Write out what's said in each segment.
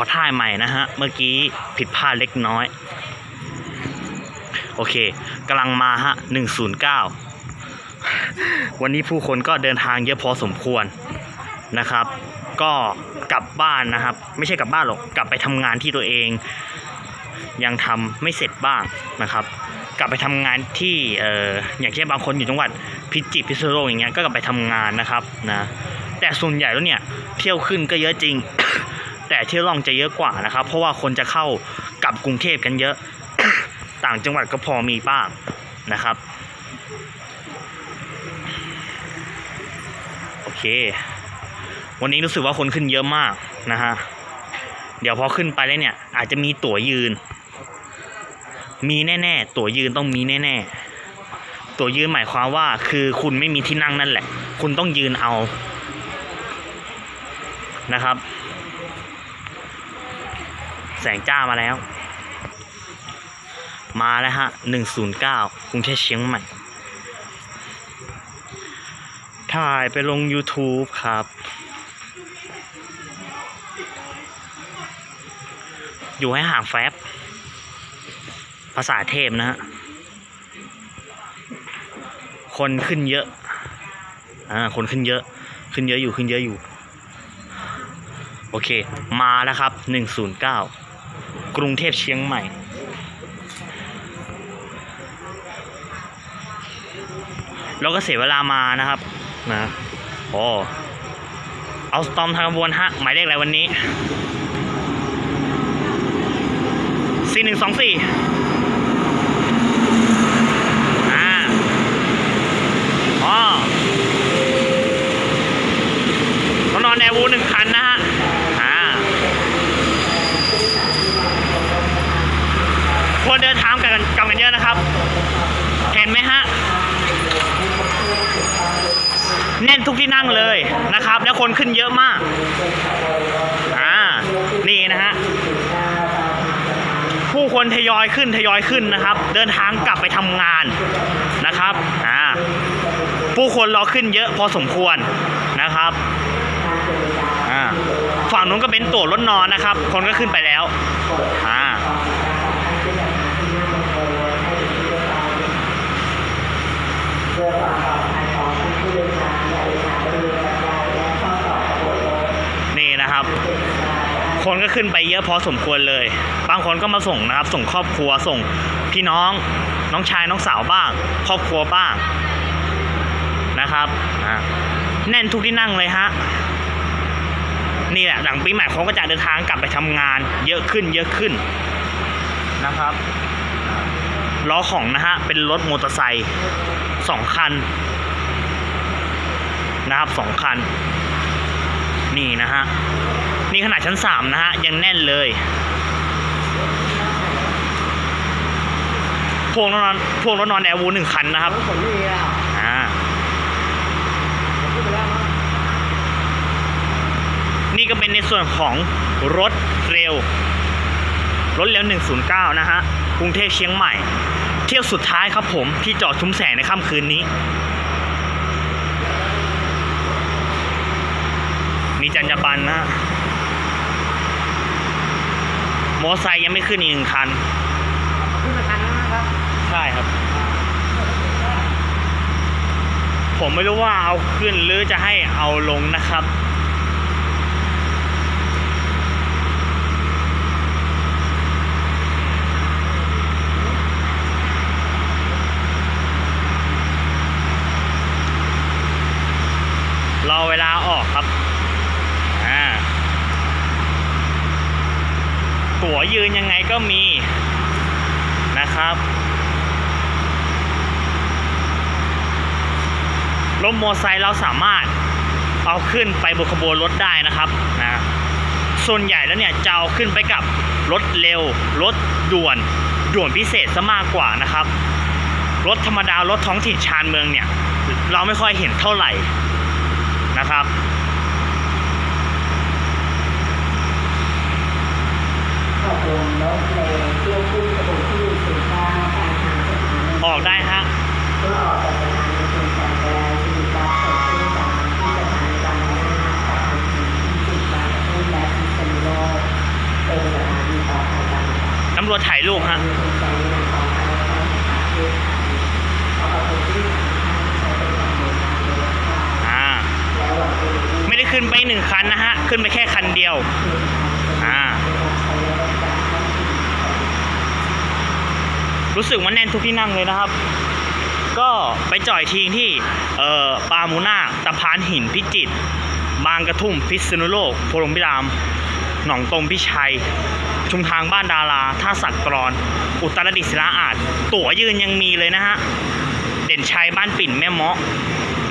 อถ่ายใหม่นะฮะ เมื่อกี้ผิดพลาดเล็กน้อย โอเคกำลังมาฮะ109วันนี้ผู้คนก็เดินทางเยอะพอสมควรนะครับ ก็กลับบ้านนะครับ ไม่ใช่กลับบ้านหรอกกลับไปทำงานที่ตัวเอง ยังทำไม่เสร็จบ้างนะครับ กลับไปทำงานที่เอ่ออย่างเช่นบางคนอยู่จังหวัดพิจิตรพิษณุโลกอย่างเงี้ยก็กลับไปทำงานนะครับนะแต่ส่วนใหญ่แล้วเนี่ยเที่ยวขึ้นก็เยอะจริง แต่เที่ยวล่องจะเยอะกว่านะครับ เพราะว่าคนจะเข้ากลับกรุงเทพกันเยอะ ต่างจังหวัดก็พอมีบ้างนะครับ โอเค วันนี้รู้สึกว่าคนขึ้นเยอะมากนะฮะ เดี๋ยวพอขึ้นไปแล้วเนี่ย อาจจะมีตั๋วยืน มีแน่ ๆ ตั๋วยืนต้องมีแน่ ๆ ตั๋วยืนหมายความว่าคือคุณไม่มีที่นั่งนั่นแหละ คุณต้องยืนเอานะครับ แสงจ้ามาแล้ว มาแล้วฮะ109กรุงเทพเชียงใหม่ ถ่ายไปลง YouTube ครับ อยู่ให้ห่างแฟบ ภาษาเทพนะฮะ คนขึ้นเยอะ อ่า คนขึ้นเยอะ ขึ้นเยอะอยู่ ขึ้นเยอะอยู่โอเค มาแล้วครับ 109 กรุงเทพเชียงใหม่ แล้วก็เสียเวลามานะครับนะโอ้เอาสตอมทางบวนฮะ หมายเลขอะไรวันนี้สี่หนึ่งสองสี่อ่าอ๋อรถนอนแอร์วูหนึ่งคันนะฮะ อ่า กันกันกันเยอะนะครับ เห็นไหมฮะแน่นทุกที่นั่งเลยนะครับ แล้วคนขึ้นเยอะมากอ่านี่นะฮะผู้คนทยอยขึ้นทยอยขึ้นนะครับ เดินทางกลับไปทำงานนะครับอ่าผู้คนรอขึ้นเยอะพอสมควรนะครับอ่าฝั่งนู้นก็เป็นตั๋วรถนอนนะครับ คนก็ขึ้นไปแล้วอ่า นี่นะครับ คนก็ขึ้นไปเยอะพอสมควรเลย บางคนก็มาส่งนะครับ ส่งครอบครัวส่งพี่น้องน้องชายน้องสาวบ้าง ครอบครัวบ้างนะครับแน่นทุกที่นั่งเลยฮะนี่แหละหลังปีใหม่เขาก็จะเดินทางกลับไปทำงาน เยอะขึ้นเยอะขึ้นนะครับ ล้อของนะฮะ เป็นรถมอเตอร์ไซค์สองคัน นะครับสองคัน นี่นะฮะ นี่ขนาดชั้นสามนะฮะ ยังแน่นเลยพวงรถนอนพวงรถนอนแอร์วูหนึ่งคันนะครับอ่านี่ก็เป็นในส่วนของรถเร็ว รถเร็ว 109 นะฮะ กรุงเทพเชียงใหม่ เที่ยวสุดท้ายครับผมที่จอดชุมแสงในค่ำคืนนี้ มีจัญญาบันนะฮะมอไซค์ยังไม่ขึ้นอีกหนึ่งคันขึ้นมาทันแล้วนะครับ ใช่ครับ ผมไม่รู้ว่าเอาขึ้นหรือจะให้เอาลงนะครับ รอเวลาออกครับอ่าตั๋วยืนยังไงก็มีนะครับรถมอเตอร์ไซค์เราสามารถเอาขึ้นไปบนขบวนรถได้นะครับนะส่วนใหญ่แล้วเนี่ยจะเอาขึ้นไปกับรถเร็ว รถด่วนด่วนพิเศษซะมากกว่านะครับ รถธรรมดารถท้องถิ่นชานเมืองเนี่ย เราไม่ค่อยเห็นเท่าไหร่ นะครับ ขอบคุณรถเมล์เที่ยวคู่กระบวนที่สินค้าการทางสถานี ออกได้ฮะ เพื่อออกจากสถานีชุมแสงไปแล้วที่บัสส่งขึ้นจากที่สถานีบางนาตราดที่สิบบางกระทุ่มและพิษณุโลกำรวจถ่ายรูปฮะ อ่า ไม่ได้ขึ้ นไปหนึ่งคันนะฮะ ขึ้นไปแค่คันเดียว อ่า รู้สึกว่าแน่นทุกที่นั่งเลยนะครับ ก็ไปจ่อยทิ้งที่ เอ่อปามูนาตะพานหินพิจิตร บางกระทุ่มพิษณุโลกโพรหมพิราม หนองตมพิชัย ชุมทางบ้านดารา ท่าสักกรอน อุตรดิตถ์ศิลาอาจตั๋วยืนยังมีเลยนะฮะ เด่นชัยบ้านปิ่นแม่เมาะ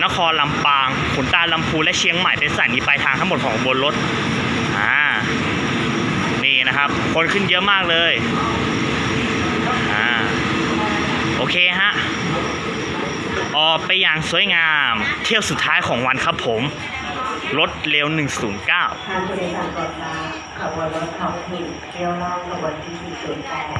นครลำปางขุนตาลลำพูและเชียงใหม่เป็นสถานีปลายทางทั้งหมดของบนรถอ่านี่นะครับ คนขึ้นเยอะมากเลยอ่าโอเคฮะออกไปอย่างสวยงาม เที่ยวสุดท้ายของวันครับผมรถเร็ว 109ทางผู้โดยสารโปรดทราขบวนรถท้องถิ่นเที่ยวล่องขบวนที่408